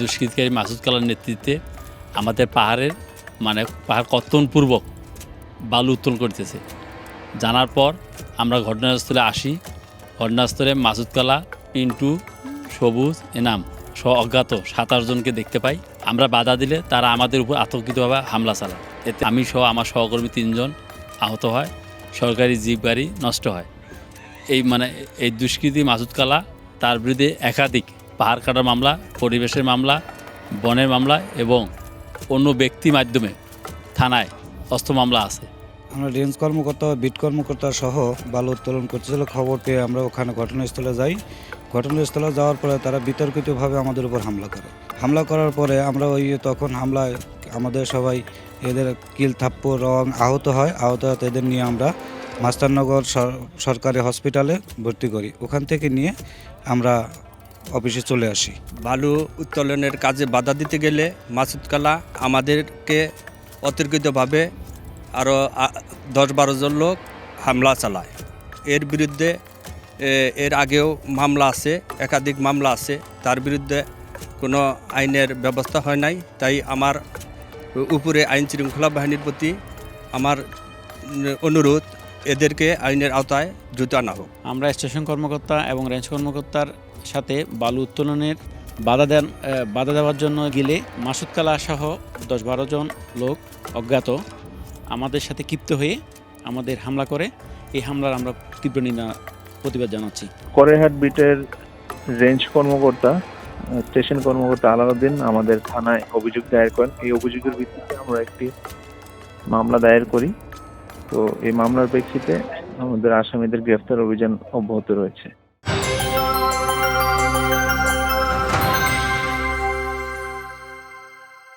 দুষ্কৃতকারী Masud colour নেতৃত্বে আমাদের পাহাড়ের মানে পাহাড় কর্তনপূর্বক বালু উত্তোলন করতেছে। জানার পর আমরা ঘটনাস্থলে আসি। ঘটনাস্থলে মাসুদ কালা, পিন্টু, সবুজ, এনাম সহ অজ্ঞাত সাতাশ জনকে দেখতে পাই। আমরা বাধা দিলে তারা আমাদের উপর আতঙ্কিতভাবে হামলা চালায়। এতে আমি সহ আমার সহকর্মী তিনজন আহত হয়, সরকারি জিপ গাড়ি নষ্ট হয়। এই মানে এই দুষ্কৃতী মাসুদ কালা তার বিরুদ্ধে একাধিক পাহাড় কাটার মামলা, পরিবেশের মামলা, বনের মামলা এবং অন্য ব্যক্তি মাধ্যমে থানায় অস্ত্র মামলা আছে। আমরা রেঞ্জ কর্মকর্তা, বিট কর্মকর্তা সহ বালু উত্তোলন করতেছিল খবর পেয়ে আমরা ওখানে ঘটনাস্থলে যাই। ঘটনাস্থলে যাওয়ার পরে তারা বিতর্কিতভাবে আমাদের উপর হামলা করে। হামলা করার পরে আমরা ওই তখন হামলায় আমাদের সবাই এদের কিল, থাপ্পড়, রং আহত হয়। আহত হতে এদের নিয়ে আমরা মাস্টারনগর সর- সরকারি হসপিটালে ভর্তি করি। ওখান থেকে নিয়ে আমরা অফিসে চলে আসি। বালু উত্তোলনের কাজে বাধা দিতে গেলে মাসুদ কালা আমাদেরকে অতর্কিতভাবে আরও দশ বারো জন লোক হামলা চালায়। এর বিরুদ্ধে এর আগেও মামলা আছে, একাধিক মামলা আছে। তার বিরুদ্ধে কোনো আইনের ব্যবস্থা হয় নাই। তাই আমার উপরে আইন শৃঙ্খলা বাহিনীর প্রতি আমার অনুরোধ এদেরকে আইনের আওতায় দ্রুত আনা হোক। আমরা স্টেশন কর্মকর্তা এবং রেঞ্জ কর্মকর্তার সাথে বালু উত্তোলনের বাধা দেন বাধা দেওয়ার জন্য গেলে মাসুদ কালা সহ দশ বারো জন লোক অজ্ঞাত। আমাদের সাথে ক্ষিপ্ত হয়ে আমাদের হামলা করে। এই হামলার আমরা তীব্র নিন্দা প্রতিবাদ জানাচ্ছি। করেহাট বিটের রেঞ্জ কর্মকর্তা স্টেশন কর্মকর্তা আলাউদ্দিন আমাদের থানায় অভিযোগ দায়ের করেন। এই অভিযোগের ভিত্তিতে আমরা একটি মামলা দায়ের করি। তো এই মামলার প্রেক্ষিতে আমাদের আসামিদের গ্রেফতার অভিযান অব্যাহত রয়েছে।